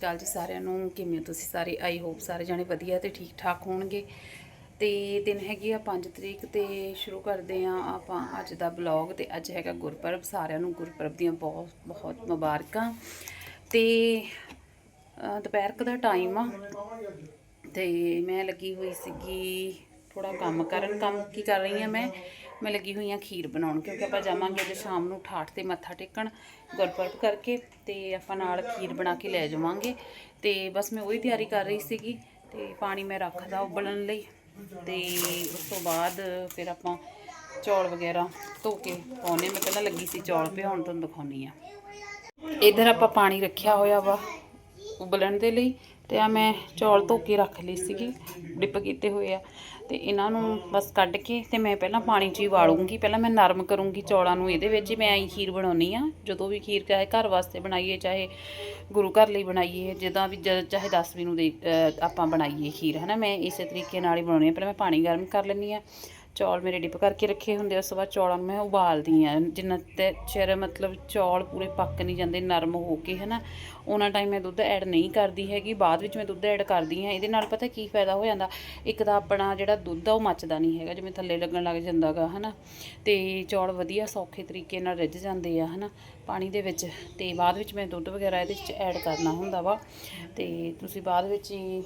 ਸ਼੍ਰੀ ਅਕਾਲ ਜੀ ਸਾਰਿਆਂ ਨੂੰ, ਕਿਵੇਂ ਹੋ ਤੁਸੀਂ ਸਾਰੇ? ਆਈ ਹੋਪ ਸਾਰੇ ਜਾਣੇ ਵਧੀਆ ਤੇ ਠੀਕ ਠਾਕ ਹੋਣਗੇ। ਤੇ ਦਿਨ ਹੈਗੀ ਆ 5 ਤਰੀਕ ਤੇ ਸ਼ੁਰੂ ਕਰਦੇ ਆ ਆਪਾਂ ਅੱਜ ਦਾ ਬਲੌਗ ਤੇ ਅੱਜ ਹੈਗਾ ਗੁਰਪੁਰਬ। ਸਾਰਿਆਂ ਨੂੰ ਗੁਰਪੁਰਬ ਦੀਆਂ ਬਹੁਤ ਬਹੁਤ ਮੁਬਾਰਕਾਂ। ਤੇ ਦੁਪਹਿਰ ਦਾ ਟਾਈਮ ਆ। ਤੇ ਮੈਂ ਲੱਗੀ ਹੋਈ ਸੀਗੀ ਥੋੜਾ ਕੰਮ ਕਰਨ। ਕੰਮ ਕੀ ਕਰ ਰਹੀ ਹਾਂ ਮੈਂ? ਮੈਂ ਲੱਗੀ ਹੋਈ ਹਾਂ ਖੀਰ ਬਣਾਉਣ, ਕਿਉਂਕਿ ਆਪਾਂ ਜਾਵਾਂਗੇ ਅੱਜ ਸ਼ਾਮ ਨੂੰ ਠਾਠ ਤੇ ਮੱਥਾ ਟੇਕਣ, ਗੁਰਪੁਰਬ ਕਰਕੇ ਤੇ ਆਪਾਂ ਨਾਲ ਖੀਰ ਬਣਾ ਕੇ ਲੈ ਜਾਵਾਂਗੇ। ਤੇ ਬਸ ਮੈਂ ਉਹੀ ਤਿਆਰੀ ਕਰ ਰਹੀ ਸੀਗੀ, ਤੇ ਪਾਣੀ ਮੈਂ ਰੱਖਦਾ ਉਬਲਣ ਲਈ, ਤੇ ਉਸ ਤੋਂ ਬਾਅਦ ਫਿਰ ਆਪਾਂ ਚੌਲ ਵਗੈਰਾ ਧੋ ਕੇ ਪਾਉਣੇ ਮੈਂ ਪਹਿਲਾਂ ਲੱਗੀ ਸੀ ਚੌਲ ਭਿਉਣ, ਤੁਹਾਨੂੰ ਦਿਖਾਉਣੀ ਆ ਇਧਰ ਆਪਾਂ ਪਾਣੀ ਰੱਖਿਆ ਹੋਇਆ ਵਾ ਉਬਲਣ ਦੇ ਲਈ। ਤੇ ਆ ਮੈਂ ਚੌਲ ਧੋ ਕੇ ਰੱਖ ਲਈ ਸੀਗੀ, ਡਿਪ ਕੀਤੇ ਹੋਏ ਆ। ਤੇ ਇਹਨਾਂ ਨੂੰ ਬਸ ਕੱਢ ਕੇ ਤੇ ਮੈਂ ਪਹਿਲਾਂ ਪਾਣੀ 'ਚ ਹੀ ਵਾਲੂੰਗੀ, ਪਹਿਲਾਂ ਮੈਂ ਨਰਮ ਕਰੂੰਗੀ ਚੌਲਾਂ ਨੂੰ ਇਹਦੇ ਵਿੱਚ ਹੀ, ਮੈਂ ਐਂ ਖੀਰ ਬਣਾਉਣੀ ਆ। ਜਦੋਂ ਵੀ ਖੀਰ ਚਾਹੇ ਘਰ ਵਾਸਤੇ ਬਣਾਈਏ, ਚਾਹੇ ਗੁਰੂ ਘਰ ਲਈ ਬਣਾਈਏ, ਜਿੱਦਾਂ ਵੀ ਜ- ਚਾਹੇ ਦਸਵੀਂ ਨੂੰ ਦੇ ਆਪਾਂ ਬਣਾਈਏ ਖੀਰ, ਹਨਾ? ਮੈਂ ਇਸੇ ਤਰੀਕੇ ਨਾਲ ਹੀ ਬਣਾਉਣੀ ਆ ਪਹਿਲਾਂ ਮੈਂ ਪਾਣੀ ਗਰਮ ਕਰ ਲੈਂਦੀ ਆ। ਚੌਲ ਮੇਰੇ ਡਿਪ ਕਰਕੇ ਰੱਖੇ ਹੁੰਦੇ ਆ, ਉਸ ਤੋਂ ਬਾਅਦ ਚੌਲਾਂ ਨੂੰ ਮੈਂ ਉਬਾਲਦੀ ਆ ਜਿੰਨਾ ਤੇ ਚਿਰ ਮਤਲਬ ਚੌਲ ਪੂਰੇ ਪੱਕ ਨਹੀਂ ਜਾਂਦੇ ਨਰਮ ਹੋ ਕੇ ਹਨਾ ਉਹਨਾਂ ਟਾਈਮ ਮੈਂ ਦੁੱਧ ਐਡ ਨਹੀਂ ਕਰਦੀ ਹੈਗੀ। ਬਾਅਦ ਵਿੱਚ ਮੈਂ ਦੁੱਧ ਐਡ ਕਰਦੀ ਹਾਂ ਇਹਦੇ ਨਾਲ ਪਤਾ ਕੀ ਫਾਇਦਾ ਹੋ ਜਾਂਦਾ? ਇੱਕ ਤਾਂ ਆਪਣਾ ਜਿਹੜਾ ਦੁੱਧ ਆ ਉਹ ਮੱਚਦਾ ਨਹੀਂ ਹੈਗਾ ਜਿਵੇਂ ਥੱਲੇ ਲੱਗਣ ਲੱਗ ਜਾਂਦਾਗਾ ਹਨਾ। ਤੇ ਚੌਲ ਵਧੀਆ ਸੌਖੇ ਤਰੀਕੇ ਨਾਲ ਰਿੱਝ ਜਾਂਦੇ ਆ ਹਨਾ ਪਾਣੀ ਦੇ ਵਿੱਚ। ਤੇ ਬਾਅਦ ਵਿੱਚ ਮੈਂ ਦੁੱਧ ਵਗੈਰਾ ਇਹਦੇ ਵਿੱਚ ਐਡ ਕਰਨਾ ਹੁੰਦਾ ਵਾ। ਤੇ ਤੁਸੀਂ ਬਾਅਦ ਵਿੱਚ ਹੀ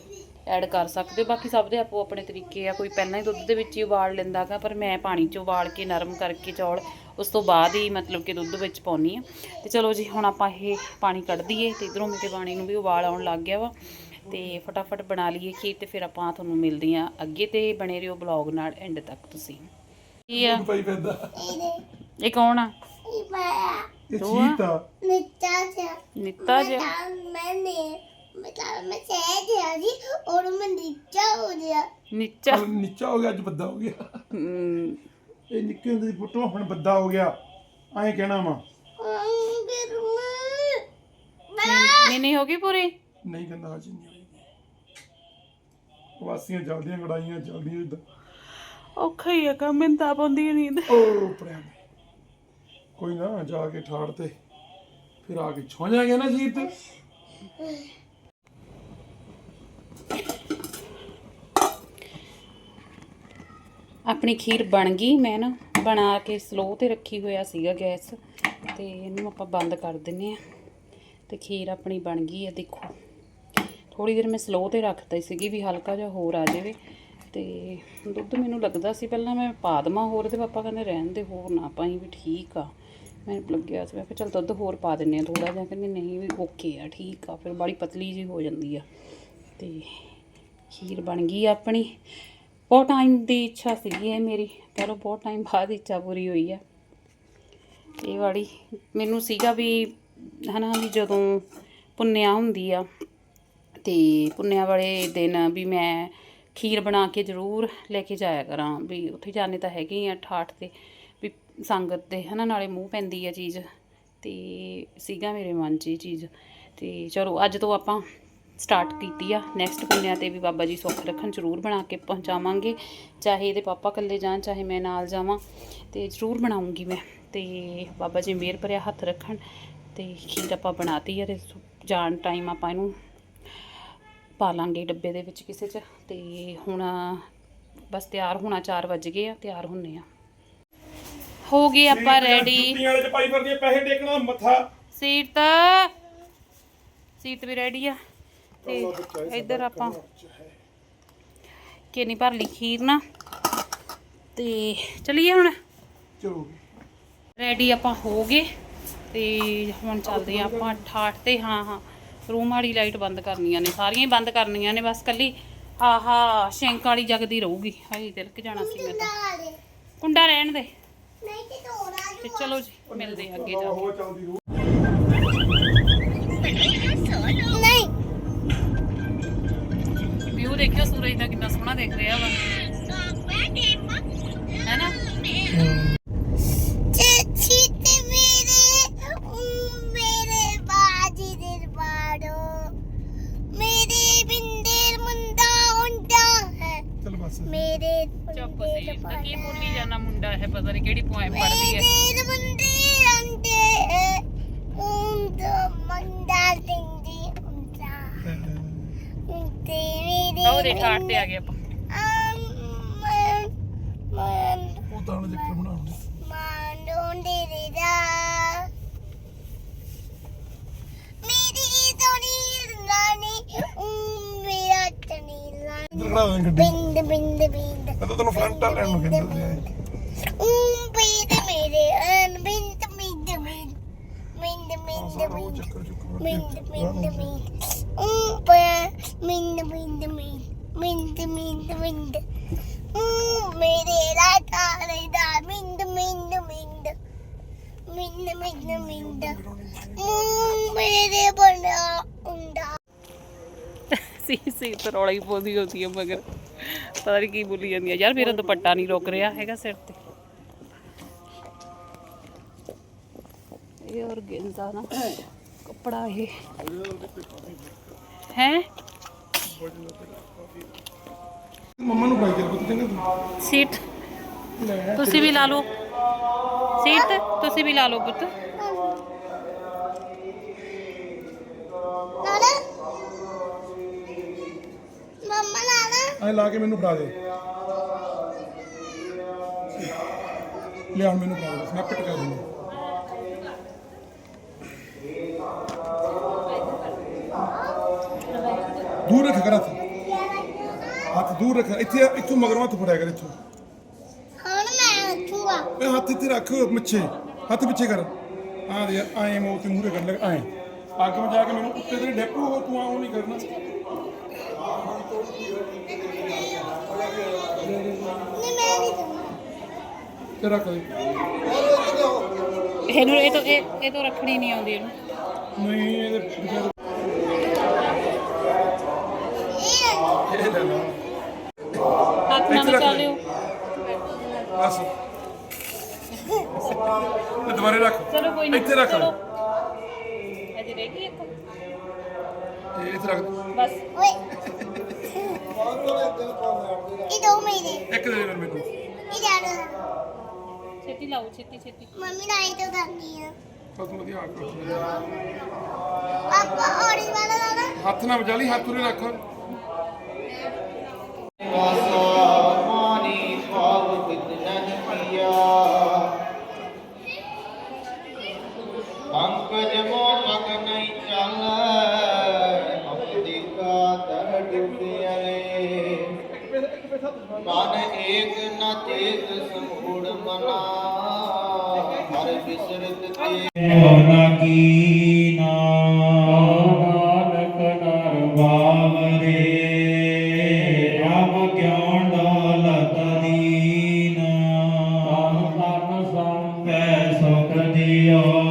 ਐਡ ਕਰ ਸਕਦੇ ਹੋ। ਬਾਕੀ ਸਭ ਦੇ ਆਪੋ ਆਪਣੇ ਤਰੀਕੇ ਆ। ਕੋਈ ਪਹਿਲਾਂ ਹੀ ਦੁੱਧ ਦੇ ਵਿੱਚ ਹੀ ਉਬਾਲ ਲੈਂਦਾਗਾ ਪਰ ਮੈਂ ਪਾਣੀ 'ਚ ਉਬਾਲ ਕੇ ਨਰਮ ਕਰਕੇ ਚੌਲ ਉਸ ਤੋਂ ਬਾਅਦ ਹੀ ਮਤਲਬ ਕਿ ਦੁੱਧ ਵਿੱਚ ਪਾਉਣੀ ਆ ਤੇ ਚਲੋ ਜੀ ਹੁਣ ਆਪਾਂ ਇਹ ਪਾਣੀ ਕੱਢ ਦਈਏ ਤੇ ਇਧਰੋਂ ਮਿੱਠੇ ਪਾਣੀ ਨੂੰ ਵੀ ਉਬਾਲ ਆਉਣ ਲੱਗ ਗਿਆ ਵਾ। ਤੇ ਫਟਾਫਟ ਬਣਾ ਲਈਏ ਖੀਰ ਤੇ ਫਿਰ ਆਪਾਂ ਤੁਹਾਨੂੰ ਮਿਲਦੇ ਆ ਅੱਗੇ ਤੇ ਬਣੇ ਰਹੋ ਬਲੌਗ ਨਾਲ ਐਂਡ ਤੱਕ ਤੁਸੀਂ। ਕੀ ਆ? ਇਹ ਕੌਣ ਆ? ਇਹ? ਚੀਤਾ ਨਿੱਤਾ ਜਿਹਾ। ਨਿੱਤਾ ਜਿਹਾ? ਤਾਂ ਮੈंने ਬਤਾ ਮੈਂ ਸਹਿ ਗਿਆ ਜੀ ਔਰ ਮੈਂ ਨਿੱਚਾ ਹੋ ਗਿਆ। ਨੀਚਾ। ਹੁਣ ਨੀਚਾ ਹੋ ਗਿਆ ਅੱਜ ਬੱਦਾ ਹੋ ਗਿਆ। ਹਮ, ਇਹ ਨਿੱਕੇ ਹੁੰਦੇ ਦੀ ਫੋਟੋ ਹੁਣ ਬੱਦਾ ਹੋ ਗਿਆ। ਐਂ ਕਹਿਣਾ ਵਾ। ਅਮ, ਫਿਰ ਮੈਂ ਨਹੀਂ ਨਹੀਂ ਹੋ ਗਈ ਪੂਰੀ? ਨਹੀਂ ਕਹਿੰਦਾ ਅੱਜ ਨਹੀਂ ਹੋਏਗੀ ਵਾਸੀਆਂ ਚੱਲਦੀਆਂ ਲੜਾਈਆਂ ਚੱਲਦੀਆਂ ਇਦਾਂ। ਔਖਾ ਹੀ ਆ ਕੰਮ ਮੈਨੂੰ ਤਾਂ ਆਉਂਦੀ ਨੀਂਦ। ਉਹ ਪ੍ਰੇਮ ਕੋਈ ਨਾ ਜਾ ਕੇ ਠਾੜ ਤੇ। ਫਿਰ ਆ ਕੇ ਛੋ ਜਾਗੇ ਨਾ ਜੀਤ। ਆਪਣੀ ਖੀਰ ਬਣ ਗਈ, ਮੈਂ ਨਾ ਬਣਾ ਕੇ ਸਲੋ ਤੇ ਰੱਖੀ ਹੋਇਆ ਸੀਗਾ ਗੈਸ, ਤੇ ਇਹਨੂੰ ਆਪਾਂ ਬੰਦ ਕਰ ਦਿੰਨੇ ਆ, ਤੇ ਖੀਰ ਆਪਣੀ ਬਣ ਗਈ ਆ, ਦੇਖੋ। ਥੋੜੀ ਦੇਰ ਮੈਂ ਸਲੋ ਤੇ ਰੱਖਤਾ ਸੀਗੀ ਵੀ ਹਲਕਾ ਜਿਹਾ ਹੋਰ ਆ ਜਾਵੇ, ਤੇ ਦੁੱਧ ਮੈਨੂੰ ਲੱਗਦਾ ਸੀ ਪਹਿਲਾਂ ਮੈਂ ਪਾ ਦੇਵਾਂ ਹੋਰ, ਤੇ ਪਾਪਾ ਕਹਿੰਦੇ ਰਹਿਣ ਦੇ ਹੋਰ ਨਾ ਪਾਈ ਵੀ ਠੀਕ ਆ। ਮੈਨੂੰ ਲੱਗਿਆ ਸੀ, ਮੈਂ ਕਿਹਾ ਚਲ ਦੁੱਧ ਹੋਰ ਪਾ ਦਿੰਨੇ ਆ ਥੋੜਾ ਜਿਹਾ, ਕਹਿੰਦੇ ਨਹੀਂ ਵੀ ਓਕੇ ਆ, ਠੀਕ ਆ, ਫਿਰ ਬੜੀ ਪਤਲੀ ਜੀ ਹੋ ਜਾਂਦੀ ਆ। ਤੇ ਖੀਰ ਬਣ ਗਈ ਆਪਣੀ ਬਹੁਤ ਟਾਈਮ ਦੀ ਇੱਛਾ ਸੀਗੀ ਇਹ ਮੇਰੀ ਚਲੋ ਬਹੁਤ ਟਾਈਮ ਬਾਅਦ ਇੱਛਾ ਪੂਰੀ ਹੋਈ ਆ। ਇਹ ਵਾਲੀ ਮੈਨੂੰ ਸੀਗਾ ਵੀ ਹਨਾ ਵੀ ਜਦੋਂ ਪੁੰਨਿਆ ਹੁੰਦੀ ਆ, ਤੇ ਪੁੰਨਿਆ ਵਾਲੇ ਦਿਨ ਵੀ ਮੈਂ ਖੀਰ ਬਣਾ ਕੇ ਜ਼ਰੂਰ ਲੈ ਕੇ ਜਾਇਆ ਕਰਾਂ। ਵੀ ਉੱਥੇ ਜਾਣੇ ਤਾਂ ਹੈਗੇ ਹੀ ਆ ਠਾਠ ਤੇ, ਵੀ ਸੰਗਤ ਦੇ ਹਨਾ ਨਾਲੇ ਮੂੰਹ ਪੈਂਦੀ ਆ ਚੀਜ਼, ਤੇ ਸੀਗਾ ਮੇਰੇ ਮਨ 'ਚ ਇਹ ਚੀਜ਼। ਤੇ ਚਲੋ ਅੱਜ ਤੋਂ ਆਪਾਂ ਸਟਾਰਟ ਕੀਤੀ ਆ। ਨੈਕਸਟ ਪੁੰਨਿਆ ਤੇ ਵੀ ਬਾਬਾ ਜੀ ਸੁੱਖ ਰੱਖਣ ਜ਼ਰੂਰ ਬਣਾ ਕੇ ਪਹੁੰਚਾਵਾਂਗੇ। ਚਾਹੇ ਇਹਦੇ ਪਾਪਾ ਇਕੱਲੇ ਜਾਣ ਚਾਹੇ ਮੈਂ ਨਾਲ ਜਾਵਾਂ ਤੇ ਜ਼ਰੂਰ ਬਣਾਉਂਗੀ ਮੈਂ। ਤੇ ਬਾਬਾ ਜੀ ਮਿਹਰ ਭਰਿਆ ਹੱਥ ਰੱਖਣ ਤੇ ਖੀਰ ਆਪਾਂ ਬਣਾਤੀ ਆ ਤੇ ਜਾਣ ਟਾਈਮ ਆਪਾਂ ਇਹਨੂੰ ਪਾ ਲਾਂਗੇ ਡੱਬੇ ਦੇ ਵਿੱਚ ਕਿਸੇ 'ਚ। ਤੇ ਹੁਣ ਬਸ ਤਿਆਰ ਹੋਣਾ 4 ਵਜ ਗਏ ਆ ਤਿਆਰ ਹੁੰਨੇ ਆ। ਹੋ ਗਏ ਆਪਾਂ ਰੈਡੀ ਜੁੱਤੀਆਂ ਵਾਲੇ ਚ ਪਾਈ ਫਿਰਦੀ ਆ, ਪੈਸੇ ਟੇਕਣਾ ਮੱਥਾ। ਸੀਟ ਸੀਟ ਵੀ ਰੈਡੀ ਆ। ਤੇ ਇੱਧਰ ਆਪਾਂ ਕਿੰਨੀ ਭਰ ਲਈ ਖੀਰ ਨਾ। ਤੇ ਚਲਿਏ ਹੁਣ। ਚਲੋ। ਰੈਡੀ ਆਪਾਂ ਹੋ ਗਏ। ਤੇ ਹੁਣ ਚੱਲਦੇ ਆ ਆਪਾਂ ਠਾਠ ਤੇ। ਹਾਂ ਹਾਂ। ਰੂਮ ਵਾਲੀ ਲਾਈਟ ਬੰਦ ਕਰਨੀਆਂ ਨੇ। ਸਾਰੀਆਂ ਹੀ ਬੰਦ ਕਰਨੀਆਂ ਨੇ। ਬਸ ਕੱਲੀ ਆਹਾ ਸ਼ੈਂਕ ਵਾਲੀ ਜਗਦੀ ਰਹੂਗੀ। ਹਾਏ ਤਿਲਕ ਜਾਣਾ ਸੀ ਮੈਂ ਤਾਂ। ਕੁੰਡਾ ਰਹਿਣ ਦੇ। ਨਹੀਂ ਤੇ ਤੋੜਾ ਚਲੋ ਜੀ ਮਿਲਦੇ ਅੱਗੇ ਜਾ ਕੇ। ਵਿਊ ਦੇਖਿਓ ਸੂਰਜ ਦਾ ਕਿੰਨਾ ਸੋਹਣਾ ਦਿਖ ਰਿਹਾ ਵਾ। ਆਓ ਦੇ ਠਾਠ ਤੇ ਆ ਗਏ ਆਪਾਂ। ਉਹ ਤਾਂ ਬਣਾਉਣ ਦੇ ਤਣੀ ਰਾਣੀ ਇੱਧਰ ਖੜਾ ਹੋ ਗੱਡੀ। ਬਿੰਦ ਬਿੰਦ ਬਿੰਦ। ਮੈਂ ਤਾਂ ਤੈਨੂੰ ਫਰੰਟ ਆ ਲੈਣ ਨੂੰ ਕਹਿੰਦਾ ਸੀ। ਉਮ ਬਿੰਦ ਮੇਰੇ ਅਨ ਬਿੰਦ ਬਿੰਦ ਬਿੰਦ। ਬਿੰਦ ਬਿੰਦ ਬਿੰਦ। ਚੱਕਰ ਚੁੱਕਰ ਬਿੰਦ ਬਿੰਦ ਬਿੰਦ। ਉਮ ਪੈ ਬਿੰਦ ਬਿੰਦ ਬਿੰਦ ਮੇਰੇ ਰਾਤਾ ਦਾ ਬਿੰਦ ਬਿੰਦ ਬਿੰਦ ਬਿੰਦ ਬਿੰਦ ਬਿੰਦ ਮੇਰੇ ਬਣਾ ਹੁੰਦਾ ਸੀ ਸੀ, ਤੇ ਹੀ ਪੋਦੀ ਹੁੰਦੀ ਹੈ ਮਗਰ ਪਤਾ ਨਹੀਂ ਕੀ ਬੋਲੀ ਜਾਂਦੀ ਹੈ ਯਾਰ ਮੇਰਾ ਦੁਪੱਟਾ ਨਹੀਂ ਰੁਕ ਰਿਹਾ ਹੈਗਾ ਸਿਰ ਤੇ। ਇਹ ਔਰਗੈਂਜ਼ਾ ਨਾ ਕੱਪੜਾ ਇਹ। ਹੈ। ਮੰਮਾ ਨੂੰ ਬਾਈ ਕਰ ਪੁੱਤ ਚੰਗਾ ਸੀਟ। ਲੈ ਤੁਸੀਂ ਵੀ ਲਾ ਲਓ। ਸੀਟ ਤੁਸੀਂ ਵੀ ਲਾ ਲਓ ਪੁੱਤ। ਐ ਲਾ ਕੇ ਮੈਨੂੰ ਫੜਾ ਦੇ। ਲਿਆ ਮੈਨੂੰ ਫੜਾ ਦੇ ਮੈਂ ਪਿੱਟ ਕਰ ਦੂੰਗਾ ਦੂਰ ਰੱਖ ਕਰ ਹੱਥ ਹੱਥ ਦੂਰ ਰੱਖ ਇੱਥੇ ਇੱਥੋਂ ਮਗਰੋਂ ਹੱਥ ਫੜਿਆ ਕਰ ਇੱਥੋਂ। ਹੁਣ ਮੈਂ ਹੱਥੂਆ ਇਹ ਹੱਥ ਇੱਥੇ ਰੱਖ ਮੱਛੇ ਹੱਥ ਪਿੱਛੇ ਕਰ। ਆ ਦੇ ਆਏ ਮੋ ਤੇ ਮੂਰੇ ਕਰ ਲੈ ਆਏ। ਅੱਗ ਜਾ ਕੇ ਮੈਨੂੰ ਉੱਤੇ ਤੇ ਡੈਪੂ ਹੋ ਤੂੰ ਆਉਂ ਨਹੀਂ ਕਰਨਾ। ਨਹੀਂ ਮੈਂ ਨਹੀਂ ਦੂੰਗਾ ਤੇ ਰੱਖ ਦੇ। ਇਹਨੂੰ ਇਹ ਤੋਂ ਇਹ ਇਹ ਤੋਂ ਰੱਖਣੀ ਨਹੀਂ ਆਉਂਦੀ ਇਹਨੂੰ। ਨਹੀਂ ਇਹਦੇ ਵਿਚਾਰੇ ਇਹ ਇਹ ਲੈ ਲਾ ਹੱਥ ਨਾਲ ਇੱਥੇ ਰੱਖ ਬਚਾ ਲੈ। ਲਿਓ ਬਸ ਤੇ ਦੁਬਾਰੇ ਰੱਖ ਚਲੋ ਕੋਈ ਨਹੀਂ ਇੱਥੇ ਰੱਖ ਚਲੋ। ਅਜੇ ਰਹਿ ਗਈ ਇੱਕ। ਇਹ ਇੱਥੇ ਰੱਖ ਬਸ। ਓਏ। ਇਹ ਦੋ ਮੇਰੇ। ਇੱਕ ਦੇ ਦੇ ਫਿਰ ਮੈਨੂੰ ਇਹ ਜਾਣਾ ਛੇਤੀ ਲਾਓ ਛੇਤੀ ਛੇਤੀ। ਮੰਮੀ ਨਾਲ ਇਹ ਤਾਂ ਕਰਨੀ ਆ। ਬਸ ਵਧੀਆ ਆ ਕਰ ਪਾਪਾ ਔਰੇਂਜ ਵਾਲਾ ਲਾਣਾ ਹੱਥ ਨਾਲ ਵਜਾ ਲਈ ਹੱਥ ਉਰੇ ਰੱਖ। ਏਕ ਨ ਚੇਤ ਸੰਪੂੜ ਮਨਾ ਹਰ ਬਿਸਰਤ ਤੇ ਹੋਣਾ ਕੀ ਨਾ? ਨਾਨਕ ਨਰ ਬਾਵਰੇ ਆਪ ਕਿਉ ਡੋਲਤ ਦੀਨ। ਤਨ ਸੰਪੈ ਸੁਖ ਦਿਓ।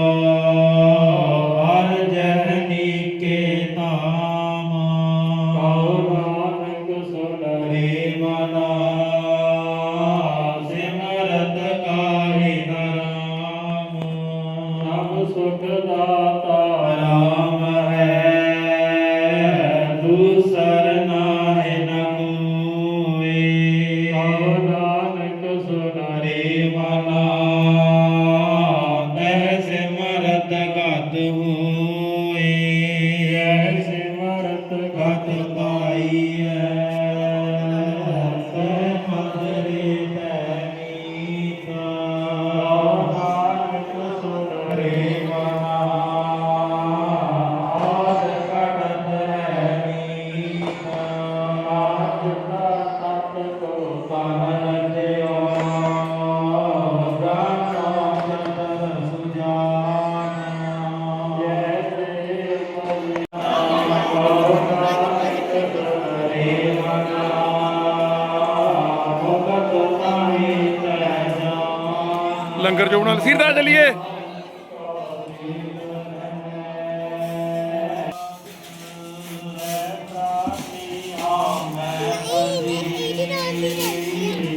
ਲੰਗਰ ਜੋ ਨਾਲ ਸਿਰਦਾ ਚਲੀਏ।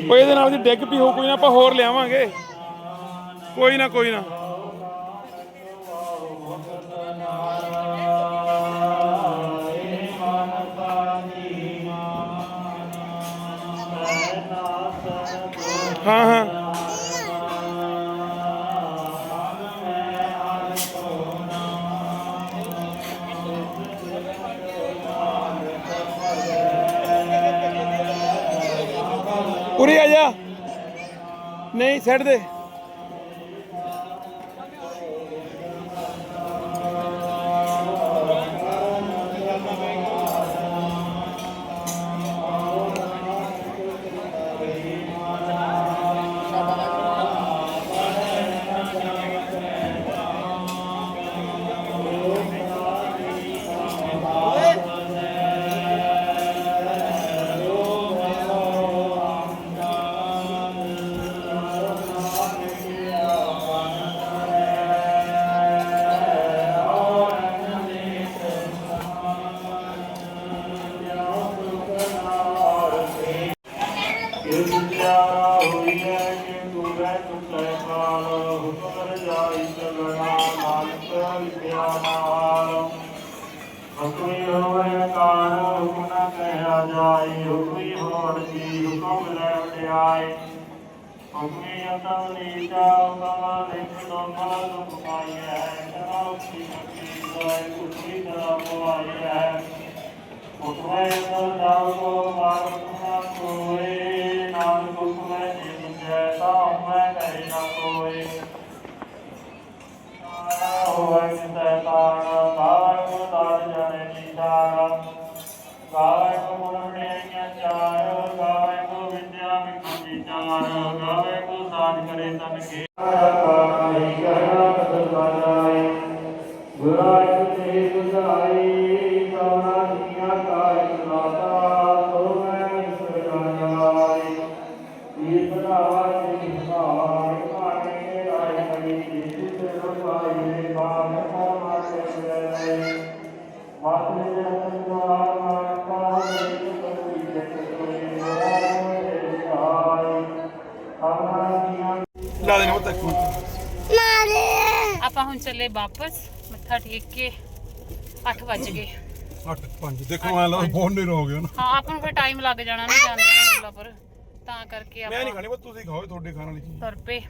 ਨਹੀਂ ਇਹਦੇ ਨਾਲ ਦੀ ਡਿੱਗ ਪਈ ਹੋ ਕੋਈ ਨਾ ਆਪਾਂ ਹੋਰ ਲਿਆਵਾਂਗੇ। ਕੋਈ ਨਾ ਕੋਈ ਨਾ। ਹਾਂ ਹਾਂ। ਉਰੇ ਆ ਜਾ। ਨਹੀਂ ਛੱਡ ਦੇ। ਹੋਈ ਹੈ ਕਿ ਤੂੰ ਰਹਿ ਤੁਟੈ ਕਾਲ ਹੁਕਮ ਜਾਈ ਚਲਣਾ ਨਾਨਕ ਵਿਦਿਆ ਨਾਲ ਹੁਕਮੀ ਹੋਵੇ ਕਾਰ ਹੁਕਮ ਨਾ ਕਹਿਆ ਜਾਈ ਹੁਕਮੀ ਹੋਣ ਦੀ ਹੁਕਮ ਲੈ ਵਡਿਆਈ ਹੁਕਮੀ ਅਤਮ ਨੀਚਾ ਹੁਕਮ ਲਿਖ ਤੋਂ ਮਨ ਦੁਖ ਪਾਈਐ ਤਨਾ ਉਸੀ ਮਤੀ ਹੋਏ ਕੁਛੀ ਤਰਾ ਪਵਾਈ ਹੈ ਗਾਵੇ ਕਰੇ ਤਨ ਕੇ ਕਾਹੀ ਕਹਿਣਾ ਕਦਰ ਬਾਜਾਏ ਗੁਰਾਇ ਲਾ ਦੇ ਨਾ ਤੱਕ ਮਾਰੇ। ਆਪਾਂ ਹੁਣ ਚੱਲੇ ਵਾਪਸ ਮੱਥਾ ਟੇਕ ਕੇ 8 ਵੱਜ ਗਏ। 8 5 ਦੇਖੋ ਐ ਲਾ ਫੋਨ ਨਹੀਂ ਹੋ ਗਿਆ ਨਾ। ਹਾਂ ਆਪਾਂ ਨੂੰ ਫਿਰ ਟਾਈਮ ਲੱਗ ਜਾਣਾ ਨਾ ਜਾਂਦੇ ਨੂੰ ਮੁੱਲਾਪੁਰ ਤਾਂ ਕਰਕੇ ਮੈਂ ਨਹੀਂ ਆਪਾਂ ਖਾਣੀ ਬਸ ਤੁਸੀਂ ਖਾਓ ਤੁਹਾਡੇ ਖਾਣ ਵਾਲੀ ਚੀਜ਼। ਤੁਰ ਪਏ।